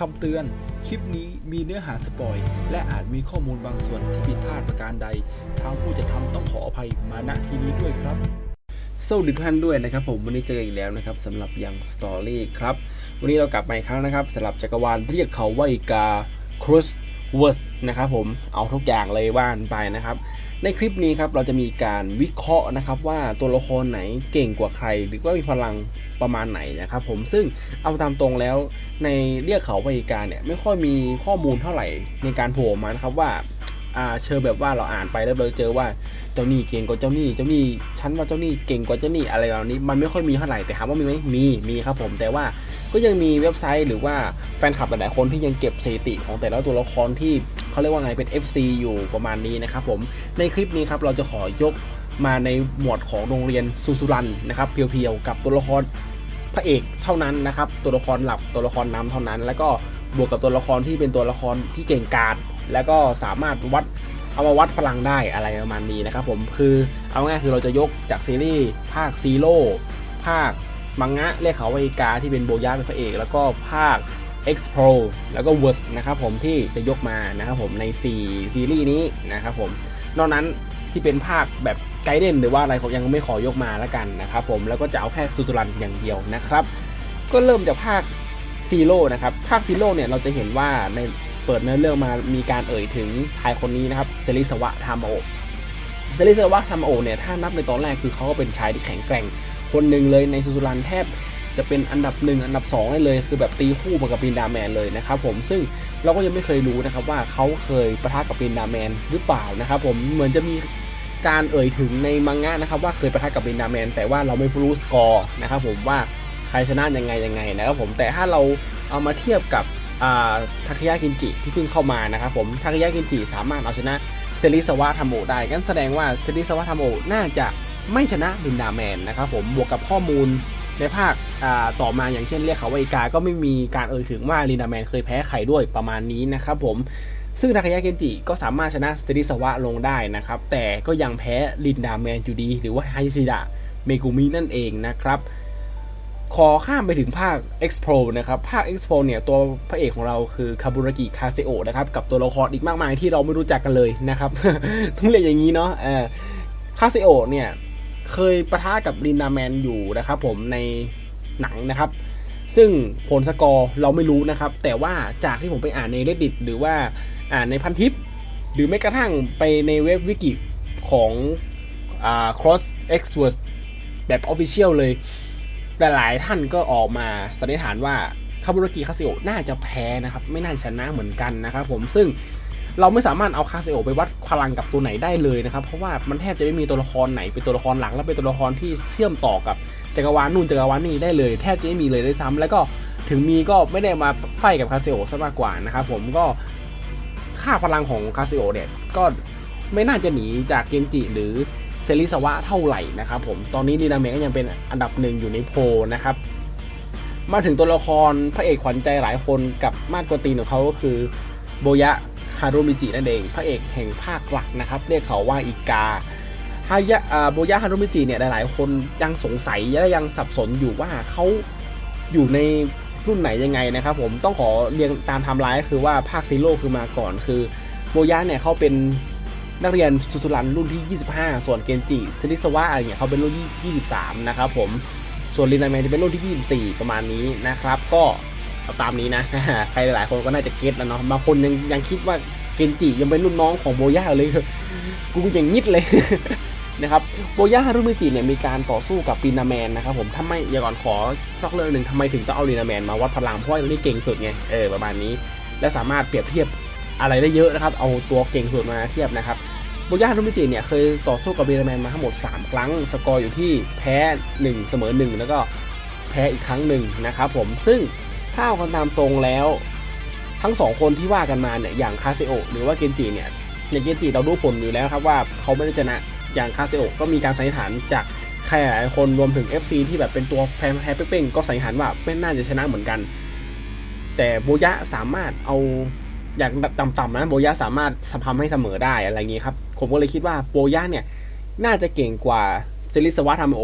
คำเตือน คลิปนี้มีเนื้อหาสปอย และอาจมีข้อมูลบางส่วนที่ผิดพลาดประการใด ทางผู้จะทำต้องขออภัยมาณที่นี้ด้วยครับสวัสดีทุกท่านด้วยนะครับผมวันนี้เจอกันอีกแล้วนะครับสำหรับยังสตอรี่ครับ วันนี้เรากลับมาอีกครั้งนะครับสำหรับจักรวาลเรียกเขาว่าอีกาครุสเวิร์สนะครับผมเอาทุกอย่างเลยว่านไปนะครับ ในคลิปนี้ครับเราจะมีการวิเคราะห์นะครับว่าตัวละครไหนเก่งกว่าใคร หรือว่ามีพลังประมาณไหนนะครับผมซึ่งเอาตามตรงแล้วในเรียกเขาว่าอีการเนี่ยไม่ค่อยมีข้อมูลเท่าไหร่ในการโผล่มานะครับว่าอ่าเชิญแบบว่าเราอ่านไปแล้วเราเจอว่าเจ้านี้เก่งกว่าเจ้านี้เจ้านี้ฉันว่าเจ้านี้เก่งกว่าเจ้านี้อะไรแบบนี้ มันไม่ค่อยมีเท่าไหร่แต่ถามว่ามีไหมมีมีครับผมแต่ว่าก็ยังมีเว็บไซต์หรือว่าแฟนคลับหลายๆคนที่ยังเก็บสถิติของแต่ละตัวละครที่ เขาเรียกว่าไงเป็น FC อยู่ประมาณนี้นะครับผมในคลิปนี้ครับเราจะขอยกมาในหมวดของโรงเรียนซูซูรันนะครับเพียวๆกับตัวละครพระเอกเท่านั้นนะครับ ตัวละครหลักตัวละครนำเท่านั้น แล้วก็บวกกับตัวละครที่เป็นตัวละครที่เก่งกาจแล้วก็สามารถวัดเอามาวัดพลังได้อะไรประมาณนี้นะครับผมคือเอาง่ายคือเราจะยกจากซีรีส์ภาคซีโร่ภาคมังงะเรียกเขาวาอิกาที่เป็นโบยะเป็นพระเอก แล้วก็ภาค X Pro แล้วก็ w o r s นะครับผมที่จะยกมานะครับผมใน 4 ซีรีส์นี้นะครับผม นอกนั้นที่เป็นภาคแบบไกด์เดนหรือว่าอะไรผมยังไม่ขอยกมาแล้วกันนะครับผมแล้วก็จะเอาแค่ซูซูรันอย่างเดียวนะครับ ก็เริ่มจากภาคซีโร่นะครับ ภาคซีโร่เนี่ยเราจะเห็นว่าในเปิดเนื้อเรื่องมามีการเอ่ยถึงชายคนนี้นะครับเซริสวะทามโอเซริสวะทามโอเนี่ยถ้านับในตอนแรกคือเขาก็เป็นชายที่แข็งแกร่งคนหนึ่งเลยในซูซูรันแทบ จะเป็นอันดับหนึ่งอันดับ 2 ได้เลย คือแบบตีคู่มากับปินดาแมนเลยนะครับผมซึ่งเราก็ยังไม่เคยรู้นะครับว่าเขาเคยประทะกับปินดาแมนหรือเปล่านะครับผมเหมือนจะมีการเอ่ยถึงในมังงะนะครับว่าเคยประทะกับปินดาแมน แต่ว่าเราไม่รู้สกอร์นะครับผมว่าใครชนะยังไงยังไงนะครับผมแต่ถ้าเราเอามาเทียบกับทาคยะกินจิที่เพิ่งเข้ามานะครับผมทาคยะกินจิสามารถเอาชนะเซริสวะทามโอได้งั้นแสดงว่าเซริสวะทามโอน่าจะไม่ชนะลินดาแมนนะครับผมบวกกับข้อมูล ในภาคต่อมาอย่างเช่นเรียกเขาว่าอีกา ก็ไม่มีการเอ่ยถึงว่าลินดาแมนเคยแพ้ใครด้วยประมาณนี้นะครับผมซึ่งทาเคยะเกนจิก็สามารถชนะเซริสวะลงได้นะครับ แต่ก็ยังแพ้ลินดาแมนอยู่ดี หรือว่าไฮซิดะเมกุมินั่นเองนะครับ ขอข้ามไปถึงภาค X Pro นะครับ ภาค X Pro เนี่ยตัวพระเอกของเราคือคาบุรากิคาเซโอะนะครับ กับตัวละครอีกมากมายที่เราไม่รู้จักกันเลยนะครับ ต้องเรียกอย่างนี้เนาะเออคาเซโอะเนี่ย เคยประทะกับลินดาแมนอยู่นะครับผมในหนังนะครับ ซึ่งผลสกอร์เราไม่รู้นะครับ แต่ว่าจากที่ผมไปอ่านใน reddit หรือว่าอ่านในพันทิป หรือแม้กระทั่งไปในเว็บวิกิของอ่า cross x w o r d แบบ official เลย แต่หลายท่านก็ออกมาสันนิษฐานว่าคาบุรกิคาซิโอน่าจะแพ้นะครับ ไม่น่าชนะเหมือนกันนะครับผมซึ่ง เราไม่สามารถเอาคาซิโอไปวัดพลังกับตัวไหนได้เลยนะครับ เพราะว่ามันแทบจะไม่มีตัวละครไหนเป็นตัวละครหลักและเป็นตัวละครที่เชื่อมต่อกับจักรวาลนู่นจักรวาลนี่ได้เลย แทบจะไม่มีเลยด้วยซ้ำแล้วก็ถึงมีก็ไม่ได้มาไฟกับคาซิโอซะมากกว่านะครับผมก็ค่าพลังของคาซิโอเนี่ยก็ไม่น่าจะหนีจากเกนจิหรือเซริสวะเท่าไหร่นะครับผมตอนนี้ดีนาเมก็ยังเป็นอันดับหนึ่งอยู่ในโพลนะครับมาถึงตัวละครพระเอกขวัญใจหลายคนกับมาดกตีนของเขาก็คือโบยะ ฮารุมิจินั่นเอง พระเอกแห่งภาคหลักนะครับเรียกเขาว่าอีกาฮายะโบยะฮารุมิจิเนี่ยหลาย ๆ คนยังสงสัยและยังสับสนอยู่ว่าเขาอยู่ในรุ่นไหนยังไงนะครับผมต้องขอเรียงตามไทม์ไลน์ก็คือว่าภาคซีโร่คือมาก่อนคือโบยะเนี่ยเขาเป็นนักเรียนสุสุรันรุ่นที่ 25 ส่วนเกนจิทริสวะอะไรเงี้ยเขาเป็นรุ่นที่23 นะครับผมส่วนลินาแมนจะเป็นรุ่นที่ 24 ประมาณนี้นะครับ ก็ เอาตามนี้นะ ใครหลายๆคนก็น่าจะเก็ตแล้วเนาะบางคนยังยังคิดว่าเกนจิยังเป็นรุ่นน้องของโบย่าเลยกูยังงิดเลยนะครับโบย่าฮารุมิจิเนี่ยมีการต่อสู้กับลินาแมนนะครับผมทำไมอย่าก่อนขอนอกเรื่องหนึ่งทำไมถึงต้องเอาลินาแมนมาวัดพลังเพราะว่าตัวนี้เก่งสุดไงเออประมาณนี้ และสามารถเปรียบเทียบอะไรได้เยอะนะครับ เอาตัวเก่งสุดมาเทียบนะครับโบย่าฮารุมิจิเนี่ยเคยต่อสู้กับเบรแมนมาทั้งหมด 3 ครั้ง สกอร์อยู่ที่แพ้ 1 เสมอ 1 แล้วก็แพ้อีกครั้งหนึ่งนะครับผมซึ่ง ถ้าเอากันตามตรงแล้ว ทั้ง2คนที่ว่ากันมาเนี่ยอย่างคาเซโอหรือว่าเกนจิเนี่ยอย่างเกนจิเรารู้ผลอยู่แล้วครับว่าเขาไม่ได้ชนะอย่างคาเซโอก็มีการสันนิษฐานจากใครหลายคนรวมถึง FC ที่แบบเป็นตัวแพ้แพ้เป้งๆก็สันนิษฐานว่าไม่น่าจะชนะเหมือนกัน แต่โบยะสามารถเอาอย่างต่ำๆนะโบย่าสามารถทำให้เสมอได้อะไรอย่างนี้ครับ ผมก็เลยคิดว่าโบย่าเนี่ยน่าจะเก่งกว่าเซริสวะทามโอ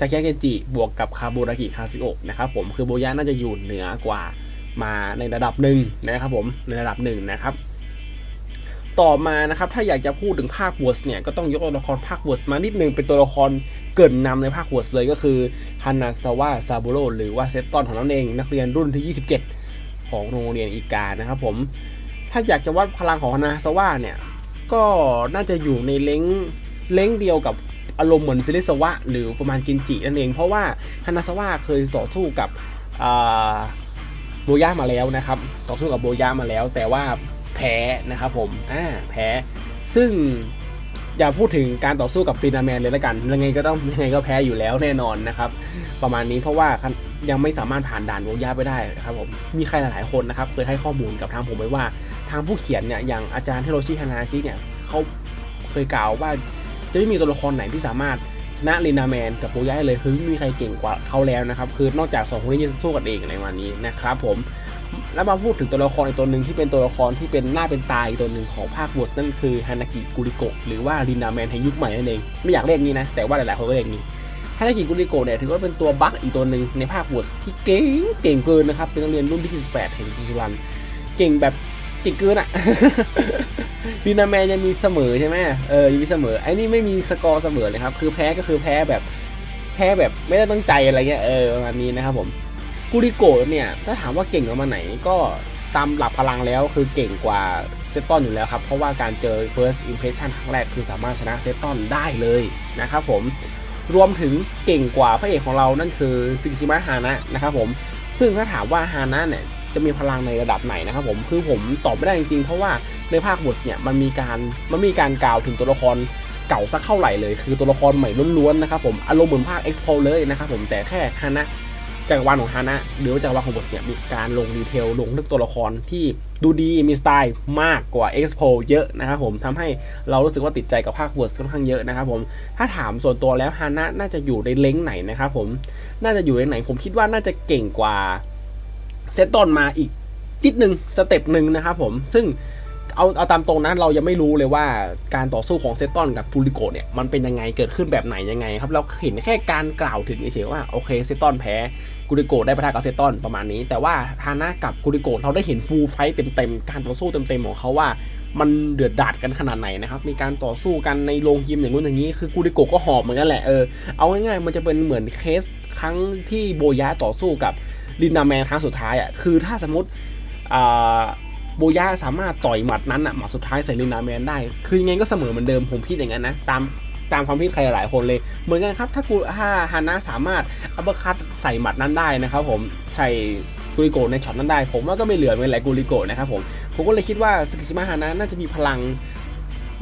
ทาเคเกนจิบวกกับคาบูรากิคาซิโอะนะครับผมคือโบย่าน่าจะอยู่เหนือกว่ามาในระดับหนึ่งนะครับผมในระดับหนึ่งนะครับ ต่อมานะครับถ้าอยากจะพูดถึงภาคเวิร์สเนี่ยก็ต้องยกตัวละครภาคเวิร์สมานิดนึงเป็นตัวละครเกินนำในภาคเวิร์สเลยก็คือฮันนาซาวะซาบุโรหรือว่าเซตตอนของเราเอง นักเรียนรุ่นที่ 27 ของโรงเรียนอีกานะครับผมถ้าอยากจะวัดพลังของฮันนาซาวะเนี่ยก็น่าจะอยู่ในเล้งเล้งเดียวกับ อารมณ์เหมือนซิลิสวะ หรือประมาณกินจินั่นเอง เพราะว่าฮันาซาวะเคยต่อสู้กับโบย่ามาแล้วนะครับ ต่อสู้กับโบย่ามาแล้ว แต่ว่าแพ้นะครับผมอ่าแพ้ซึ่งอย่าพูดถึงการต่อสู้กับปีนาแมนเลยละกันยังไงก็ต้องยังไงก็แพ้อยู่แล้วแน่นอนนะครับ ประมาณนี้เพราะว่ายังไม่สามารถผ่านด่านโบย่าไปได้นะครับผมมีใครหลายๆคนนะครับเคยให้ข้อมูลกับทางผมไว้ว่า ทางผู้เขียนเนี่ยอย่างอาจารย์เทโรชิฮานาชิเนี่ยเขาเคยกล่าวว่า จะไม่มีตัวละครไหนที่สามารถชนะลินาแมนกับโบย่าได้เลยคือไม่มีใครเก่งกว่าเขาแล้วนะครับ คือนอกจากสองคนนี้จะสู้กันเองอะไรประมาณนี้นะครับผมแล้วมาพูดถึงตัวละครอีกตัวหนึ่งที่เป็นตัวละครที่เป็นหน้าเป็นตาอีกตัวหนึ่งของภาคบทนั่นคือฮานากิกุริโกะหรือว่าลินาแมนแห่งยุคใหม่นั่นเองไม่อยากเรียกนี้นะ แต่ว่าหลายๆคนก็เรียกนี้ฮานากิกุริโกะเนี่ยถือว่าเป็นตัวบั๊กอีกตัวหนึ่งในภาคบทที่เก่งเก่งเกินนะครับเป็นนักเรียนรุ่นที่18แห่งซูซูรันเก่งแบบ ก่งเกินอะลินาแมนยังมีเสมอใช่ไหมเออยังมีเสมอไอ้นี่ไม่มีสกอร์เสมอเลยครับ คือแพ้ก็คือแพ้แบบแพ้แบบไม่ได้ตั้งใจอะไรเงี้ยเออประมาณนี้นะครับผมกูริโกะเนี่ย ถ้าถามว่าเก่งกว่ามาไหนก็ตามหลักพลังแล้วคือเก่งกว่าเซตตอนอยู่แล้วครับ เพราะว่าการเจอ first impression ครั้งแรกคือสามารถชนะเซตตอนได้เลยนะครับผมรวมถึงเก่งกว่าพระเอกของเรานั่นคือซิกิชิมะฮานะนะครับผมซึ่งถ้าถามว่าฮานะเนี่ย จะมีพลังในระดับไหนนะครับผมคือผมตอบไม่ได้จริงๆ เพราะว่าในภาคบทเนี่ยมันมีการมันมีการกล่าวถึงตัวละครเก่าสักเท่าไหร่เลย คือตัวละครใหม่ล้วนๆนะครับผมอารมณ์เหมือนภาค X p o เลยนะครับผมแต่แค่ฮานะจักรวาลของฮานะหรือว่าจักรวาลของบทเนี่ยมีการลงดีเทลลงลึกตัวละครที่ดูดีมีสไตล์มากกว่า Expo เยอะนะครับผมทำให้เรารู้สึกว่าติดใจกับภาคเวิร์สค่อนข้างเยอะนะครับผมถ้าถามส่วนตัวแล้วฮานะน่าจะอยู่ในเล้งไหนนะครับผมน่าจะอยู่ในไหนผมคิดว่าน่าจะเก่งกว่า เซตตอนมาอีกนิดนึงสเต็ปหนึ่งนะครับผมซึ่งเอาเอาตามตรงนะเรายังไม่รู้เลยว่าการต่อสู้ของเซตตอนกับฟูริโกเนี่ยมันเป็นยังไงเกิดขึ้นแบบไหนยังไงครับเราเห็นแค่การกล่าวถึงเฉยๆว่าโอเคเซตตอนแพ้กูริโกได้ประทะกับเซตตอนประมาณนี้ แต่ว่าฮานะกับกูริโกเราได้เห็นฟูลไฟต์เต็มๆการต่อสู้เต็มๆของเขาว่า มันเดือดดาดกันขนาดไหนนะครับมีการต่อสู้กันในโรงยิมอย่างนู้นอย่างนี้คือกูริโกก็หอบเหมือนกันแหละเออเอาง่ายๆมันจะเป็นเหมือนเคสครั้งที่โบยะต่อสู้กับ ลินนาแมนครั้งสุดท้ายอะคือถ้าสมมติโบย่าสามารถต่อยหมัดนั้นอะหมัดสุดท้ายใส่ลินาแมนได้ คือยังไงก็เสมอเหมือนเดิมผมคิดอย่างนั้นนะตามตามความคิดใครหลายคนเลย เหมือนกันครับ ถ้ากูถ้าฮานะสามารถอัปเปอร์คัตใส่หมัดนั้นได้นะครับผมใส่กูริโกในช็อตนั้นได้ ผมว่าก็ไม่เหลือเป็นไรกูริโกนะครับผมผมก็เลยคิดว่าสกิชิมะฮานะน่าจะมีพลัง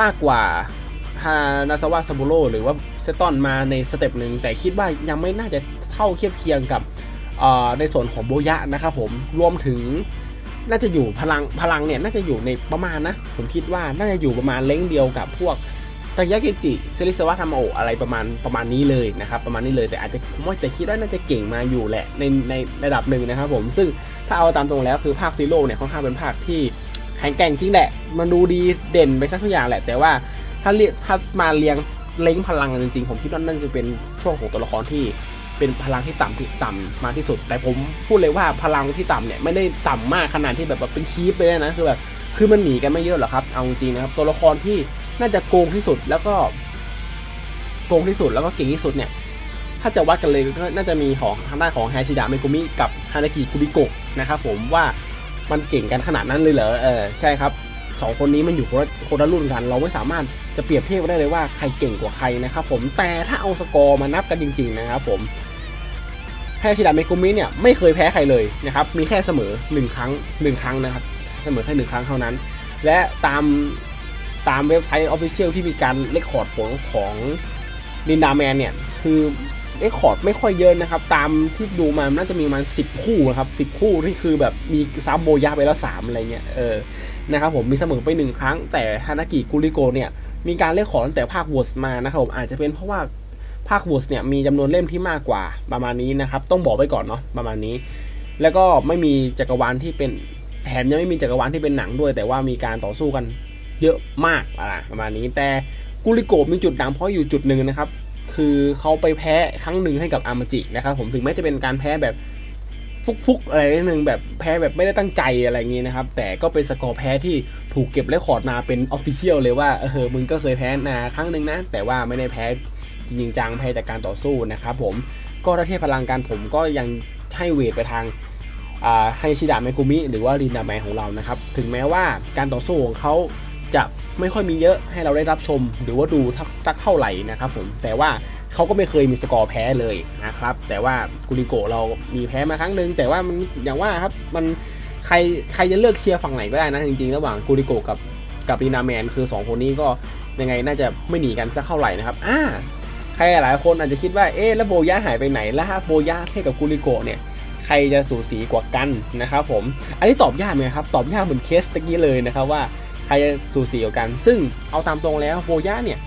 มากกว่าฮานาซาวะซาบุโรหรือว่าเซตอนมาในสเต็ปหนึ่งแต่คิดว่ายังไม่น่าจะเท่าเทียบเคียงกับ ในส่วนของโบยะนะครับผมรวมถึงน่าจะอยู่พลังพลังเนี่ยน่าจะอยู่ในประมาณนะ ผมคิดว่าน่าจะอยู่ประมาณเล้งเดียวกับพวกตายาเกจิเซริสวะธรรมโออะไรประมาณประมาณนี้เลยนะครับประมาณนี้เลยแต่อาจจะผมว่าแต่คิดว่าน่าจะเก่งมาอยู่แหละในในระดับหนึ่งนะครับผมซึ่งถ้าเอาตามตรงแล้วคือภาคซีโร่เนี่ยค่อนข้างเป็นภาคที่แข็งแกร่งจริงแหละ มันดูดีเด่นไปสักทุกอย่างแหละ แต่ว่าถ้าเรียกถ้ามาเรียงเล้งพลังจริงๆ ผมคิดว่านั่นจะเป็นช่วงของตัวละครที่ เป็นพลังที่ต่ำที่ต่ำมากที่สุด แต่ผมพูดเลยว่าพลังที่ต่ำเนี่ยไม่ได้ต่ำมากขนาดที่แบบว่าเป็นคีปเลยนะคือแบบคือมันหนีกันไม่เยอะหรอกครับเอาจริงนะครับตัวละครที่น่าจะโกงที่สุดแล้วก็โกงที่สุดแล้วก็เก่งที่สุดเนี่ยถ้าจะวัดกันเลยก็น่าจะมีของทางด้านของไฮชิดะเมกุมิกับฮานากิคุริโกะนะครับผมว่ามันเก่งกันขนาดนั้นเลยเหรอเออใช่ครับสองคนนี้มันอยู่คนละคนละรุ่นกัน เราไม่สามารถ จะเปรียบเทียบได้เลยว่าใครเก่งกว่าใครนะครับผมแต่ถ้าเอาสกอร์มานับกันจริง ๆ นะครับผมแพ้ชิดะเมกุมิเนี่ยไม่เคยแพ้ใครเลยนะครับมีแค่เสมอ 1 ครั้ง 1 ครั้งนะครับเสมอแค่หนึ่งครั้งเท่านั้น และตามตามเว็บไซต์ออฟฟิเชียลที่มีการเลคคอร์ดผลของลินดาแมนเนี่ยคือเลคคอร์ดไม่ค่อยเยอะนะครับ ตามที่ดูมาน่าจะมีประมาณ10คู่นะครับ10คู่ที่คือแบบมีซับโบยาไปแล้ว3อะไรเงี้ยเออ นะครับผมมีเสมอไป1ครั้ง แต่ฮานากิกุริโกเนี่ยมีการเลคคอร์ดตั้งแต่ภาควอสมานะครับผมอาจจะเป็นเพราะว่าภาควอสเนี่ยมีจำนวนเล่มที่มากกว่าประมาณนี้นะครับ ต้องบอกไว้ก่อนเนาะประมาณนี้ แล้วก็ไม่มีจักรวาลที่เป็นแถมยังไม่มีจักรวาลที่เป็นหนังด้วย แต่ว่ามีการต่อสู้กันเยอะมากอะไรประมาณนี้แต่กุริโกมีจุดดังเพราะอยู่จุดหนึ่งนะครับ คือเขาไปแพ้ครั้งหนึ่งให้กับอามาจินะครับผมถึงแม้จะเป็นการแพ้แบบ ฟุกๆอะไรนิดนึงแบบแพ้แบบไม่ได้ตั้งใจอะไรอย่างงี้นะครับ แต่ก็เป็นสกอร์แพ้ที่ถูกเก็บเรคคอร์ดมาเป็นออฟฟิเชียลเลยว่าเออมึงก็เคยแพ้นาครั้งหนึ่งนะ แต่ว่าไม่ได้แพ้จริงจังแพ้จากการต่อสู้นะครับผมก็ถ้าเทียบพลังกันผมก็ยังให้เวทไปทางอ่าให้ชิดะเมกุมิหรือว่ารินาแมของเรานะครับ ถึงแม้ว่าการต่อสู้ของเขาจะไม่ค่อยมีเยอะให้เราได้รับชม หรือว่าดูสักเท่าไหร่นะครับผมแต่ว่า เขาก็ไม่เคยมีสกอร์แพ้เลยนะครับ แต่ว่ากุริโกเรามีแพ้มาครั้งหนึ่งแต่ว่ามันอย่างว่าครับมันใครใครจะเลือกเชียร์ฝั่งไหนก็ได้นะจริงๆ ระหว่างกุริโกกับกับรินาแมนคือ 2 คนนี้ก็ยังไงน่าจะไม่หนีกันจะเข้าไหร่นะครับอ่าใครหลายคนอาจจะคิดว่าเอ๊ะแล้วโบย่าหายไปไหนแล้วฮะโบย่าเทียบกับกุริโกเนี่ยใครจะสูสีกว่ากันนะครับผม อันนี้ตอบยากไหมครับตอบยากเหมือนเคสตะกี้เลยนะครับว่าใครจะสูสีกว่ากัน ซึ่งเอาตามตรงแล้วโบย่าเนี่ย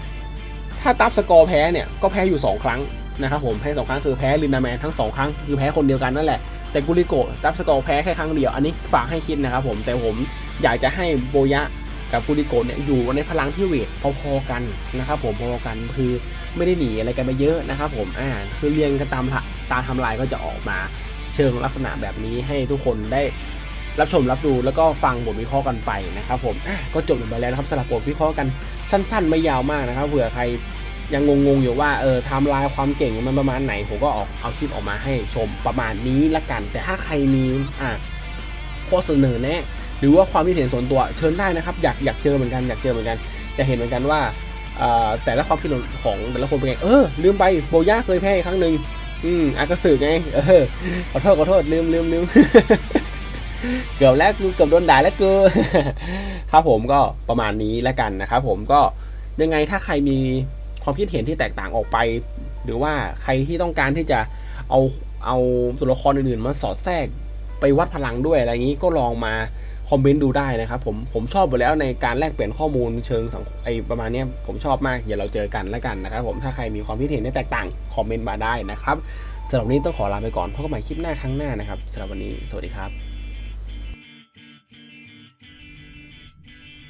ถ้าตับสกอร์แพ้เนี่ยก็แพ้อยู่ 2 ครั้งนะครับผมแพ้สองครั้งคือแพ้ลินดาแมนทั้ง 2 ครั้งคือแพ้คนเดียวกันนั่นแหละแต่กุริโกตับสกอร์แพ้แค่ครั้งเดียวอันนี้ฝากให้คิดนะครับผมแต่ผมอยากจะให้โบยะกับกุริโกเนี่ยอยู่ในพลังที่เวทพอๆกันนะครับผมพอๆกันคือไม่ได้หนีอะไรกันไปเยอะนะครับผมอ่าคือเรียงกันตามตามทำลายก็จะออกมาเชิงลักษณะแบบนี้ให้ทุกคนได้รับชมรับดูแล้วก็ฟังบทวิเคราะห์กันไปนะครับผมก็จบลงไปแล้วนะครับสำหรับบทวิเคราะห์กัน สั้นๆ ไม่ยาวมากนะครับ เผื่อใครยังงงๆอยู่ว่าเออไทม์ไลน์ความเก่งมันประมาณไหน ผมก็ออกเอาคลิปออกมาให้ชมประมาณนี้ละกัน แต่ถ้าใครมีอะข้อเสนอแนะหรือว่าความคิดเห็นส่วนตัวเชิญได้นะครับ อยากอยากเจอเหมือนกันอยากเจอเหมือนกัน แต่เห็นเหมือนกันว่าแต่ละความคิดของแต่ละคนเป็นไง เออ ลืมไปโบย่าเคยแพ้ครั้งหนึ่งอืมอากระสือไง เออ ขอโทษขอโทษลืมลืมลืม เกือบแล้วกูเกือบโดนด่าแล้วกูครับผมก็ประมาณนี้แล้วกันนะครับผมก็ยังไงถ้าใครมีความคิดเห็นที่แตกต่างออกไป หรือว่าใครที่ต้องการที่จะเอาเอาตัวละครอื่นๆมาสอดแทรกไปวัดพลังด้วยอะไรอย่างนี้ก็ลองมาคอมเมนต์ดูได้นะครับผมผมชอบไปแล้วในการแลกเปลี่ยนข้อมูลเชิงสังไอประมาณนี้ผมชอบมากเดี๋ยวเราเจอกันแล้วกันนะครับ ผมถ้าใครมีความคิดเห็นที่แตกต่างคอมเมนต์มาได้นะครับสำหรับนนี้ต้องขอลาไปก่อนพบกันใหม่คลิปหน้าครั้งหน้านะครับสำหรับวันนี้สวัสดีครับ